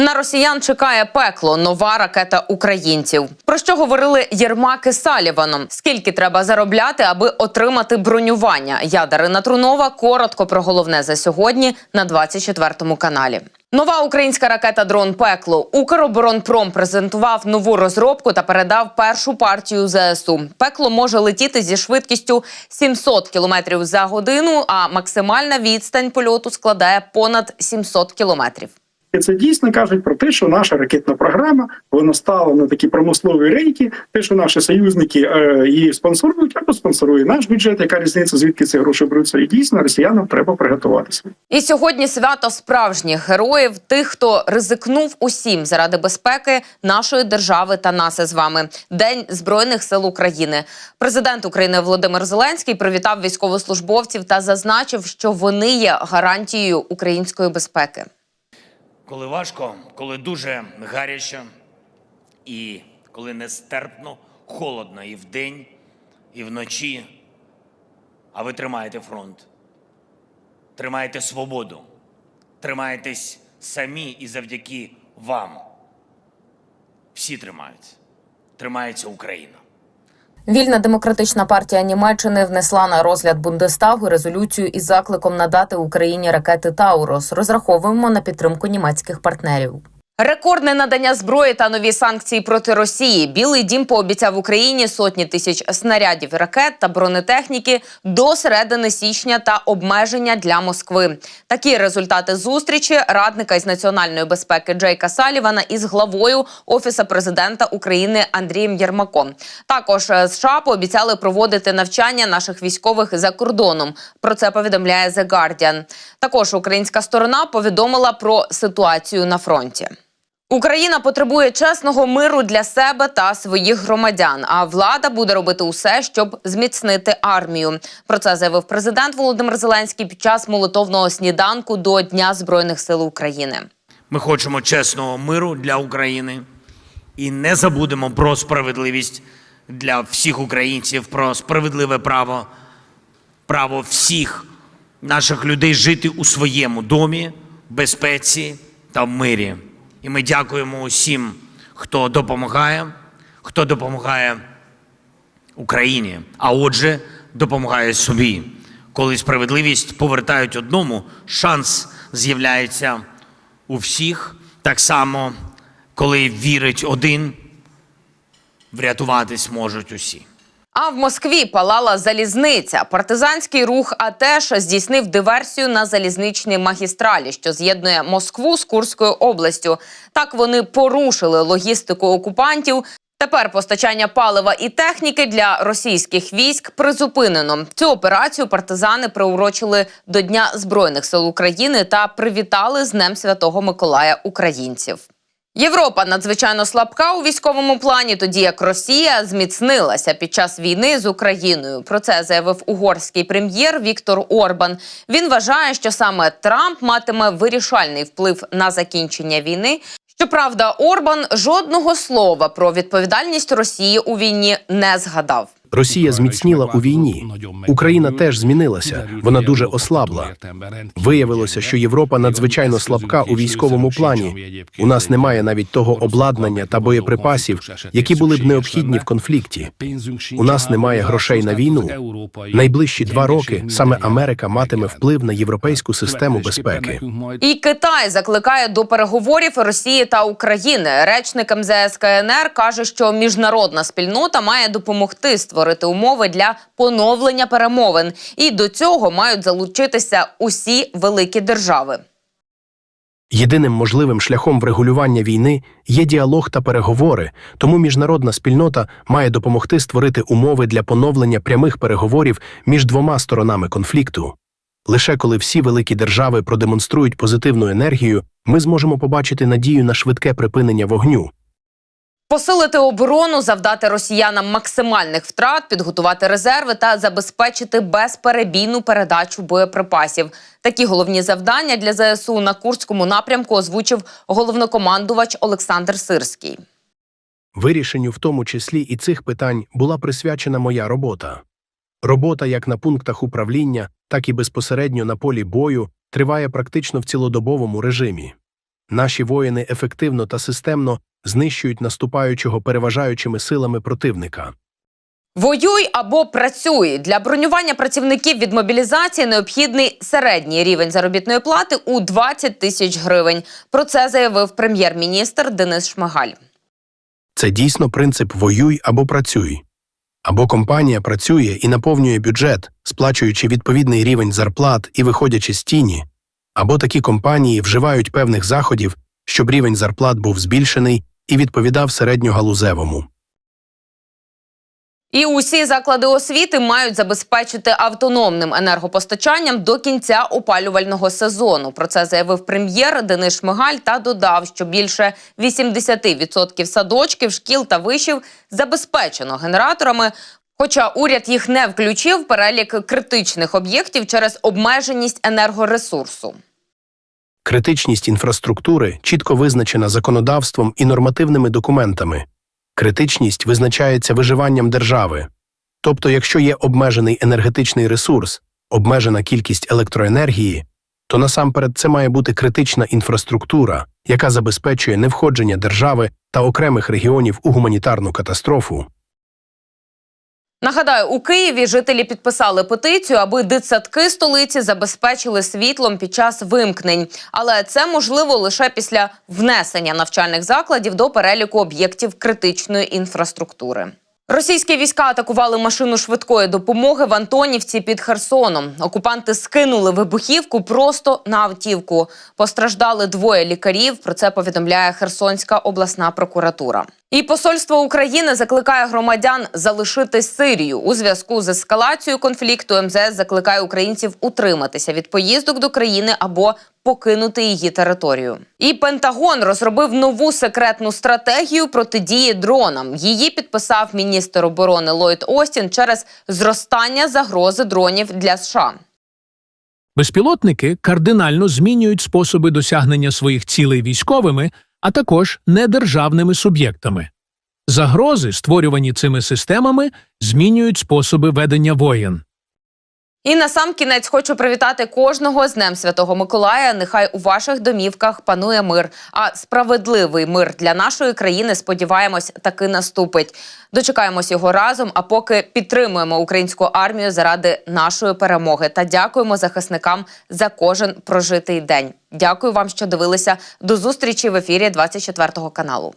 На росіян чекає пекло, нова ракета українців. Про що говорили Єрмак і Саліваном? Скільки треба заробляти, аби отримати бронювання? Я Дарина Трунова. Коротко про головне за сьогодні на 24 каналі. Нова українська ракета дрон пекло. Укроборонпром презентував нову розробку та передав першу партію ЗСУ. Пекло може летіти зі швидкістю 700 км за годину, а максимальна відстань польоту складає понад 700 кілометрів. І це дійсно кажуть про те, що наша ракетна програма вона стала на такі промислові рейки. Те, що наші союзники е, її спонсорують, або спонсорує наш бюджет. Яка різниця, звідки ці гроші беруться? І дійсно росіянам треба приготуватися. І сьогодні свято справжніх героїв, тих, хто ризикнув усім заради безпеки нашої держави та нас із вами. День збройних сил України. Президент України Володимир Зеленський привітав військовослужбовців та зазначив, що вони є гарантією української безпеки. Коли важко, коли дуже гаряче, і коли нестерпно, холодно і вдень, і вночі, а ви тримаєте фронт, тримаєте свободу, тримаєтесь самі і завдяки вам. Всі тримаються. Тримається Україна. Вільна демократична партія Німеччини внесла на розгляд Бундестагу резолюцію із закликом надати Україні ракети Таурос. Розраховуємо на підтримку німецьких партнерів. Рекордне надання зброї та нові санкції проти Росії. Білий дім пообіцяв Україні сотні тисяч снарядів, ракет та бронетехніки до середини січня та обмеження для Москви. Такі результати зустрічі радника із національної безпеки Джейка Салівана із главою офісу президента України Андрієм Єрмаком. Також е, США пообіцяли проводити навчання наших військових за кордоном. Про це повідомляє The Guardian. Також українська сторона повідомила про ситуацію на фронті. Україна потребує чесного миру для себе та своїх громадян. А влада буде робити усе, щоб зміцнити армію. Про це заявив президент Володимир Зеленський під час молитовного сніданку до Дня збройних сил України. Ми хочемо чесного миру для України і не забудемо про справедливість для всіх українців, про справедливе право, право всіх наших людей жити у своєму домі, безпеці та мирі. І ми дякуємо усім, хто допомагає, хто допомагає Україні, а отже, допомагає собі. Коли справедливість повертають одному, шанс з'являється у всіх. Так само, коли вірить один, врятуватись можуть усі. А в Москві палала залізниця. Партизанський рух АТЕШ здійснив диверсію на залізничній магістралі, що з'єднує Москву з Курською областю. Так вони порушили логістику окупантів. Тепер постачання палива і техніки для російських військ призупинено. Цю операцію партизани приурочили до Дня збройних сил України та привітали з Днем Святого Миколая українців. Європа надзвичайно слабка у військовому плані, тоді як Росія зміцнилася під час війни з Україною. Про це заявив угорський прем'єр Віктор Орбан. Він вважає, що саме Трамп матиме вирішальний вплив на закінчення війни. Щоправда, Орбан жодного слова про відповідальність Росії у війні не згадав. Росія зміцніла у війні. Україна теж змінилася. Вона дуже ослабла. Виявилося, що Європа надзвичайно слабка у військовому плані. У нас немає навіть того обладнання та боєприпасів, які були б необхідні в конфлікті. У нас немає грошей на війну. Найближчі два роки саме Америка матиме вплив на європейську систему безпеки. І Китай закликає до переговорів Росії та України. Речник МЗС КНР каже, що міжнародна спільнота має допомогти створити умови для поновлення перемовин, і до цього мають залучитися усі великі держави. Єдиним можливим шляхом врегулювання війни є діалог та переговори, тому міжнародна спільнота має допомогти створити умови для поновлення прямих переговорів між двома сторонами конфлікту. Лише коли всі великі держави продемонструють позитивну енергію, ми зможемо побачити надію на швидке припинення вогню. Посилити оборону, завдати росіянам максимальних втрат, підготувати резерви та забезпечити безперебійну передачу боєприпасів. Такі головні завдання для ЗСУ на Курському напрямку озвучив головнокомандувач Олександр Сирський. Вирішенню в тому числі і цих питань була присвячена моя робота. Робота як на пунктах управління, так і безпосередньо на полі бою триває практично в цілодобовому режимі. Наші воїни ефективно та системно знищують наступаючого переважаючими силами противника. Воюй або працюй для бронювання працівників від мобілізації необхідний середній рівень заробітної плати у 20 тисяч гривень. Про це заявив прем'єр-міністр Денис Шмигаль. Це дійсно принцип воюй або працюй. Або компанія працює і наповнює бюджет, сплачуючи відповідний рівень зарплат і виходячи з тіні, або такі компанії вживають певних заходів, щоб рівень зарплат був збільшений і відповідав середньогалузевому. І усі заклади освіти мають забезпечити автономним енергопостачанням до кінця опалювального сезону. Про це заявив прем'єр Денис Шмигаль та додав, що більше 80% садочків, шкіл та вишів забезпечено генераторами. Хоча уряд їх не включив в перелік критичних об'єктів через обмеженість енергоресурсу. Критичність інфраструктури чітко визначена законодавством і нормативними документами. Критичність визначається виживанням держави. Тобто, якщо є обмежений енергетичний ресурс, обмежена кількість електроенергії, то насамперед це має бути критична інфраструктура, яка забезпечує невходження держави та окремих регіонів у гуманітарну катастрофу. Нагадаю, у Києві жителі підписали петицію, аби дитсадки столиці забезпечили світлом під час вимкнень. Але це можливо лише після внесення навчальних закладів до переліку об'єктів критичної інфраструктури. Російські війська атакували машину швидкої допомоги в Антонівці під Херсоном. Окупанти скинули вибухівку просто на автівку. Постраждали двоє лікарів. Про це повідомляє Херсонська обласна прокуратура. І посольство України закликає громадян залишити Сирію у зв'язку з ескалацією конфлікту. МЗС закликає українців утриматися від поїздок до країни або покинути її територію. І Пентагон розробив нову секретну стратегію протидії дронам. Її підписав міністр оборони Ллойд Остін через зростання загрози дронів для США. Безпілотники кардинально змінюють способи досягнення своїх цілей військовими, а також недержавними суб'єктами. Загрози, створювані цими системами, змінюють способи ведення воєн. І на сам кінець хочу привітати кожного з Днем Святого Миколая. Нехай у ваших домівках панує мир. А справедливий мир для нашої країни, сподіваємось, таки наступить. Дочекаємось його разом. А поки підтримуємо українську армію заради нашої перемоги та дякуємо захисникам за кожен прожитий день. Дякую вам, що дивилися. До зустрічі в ефірі 24 каналу.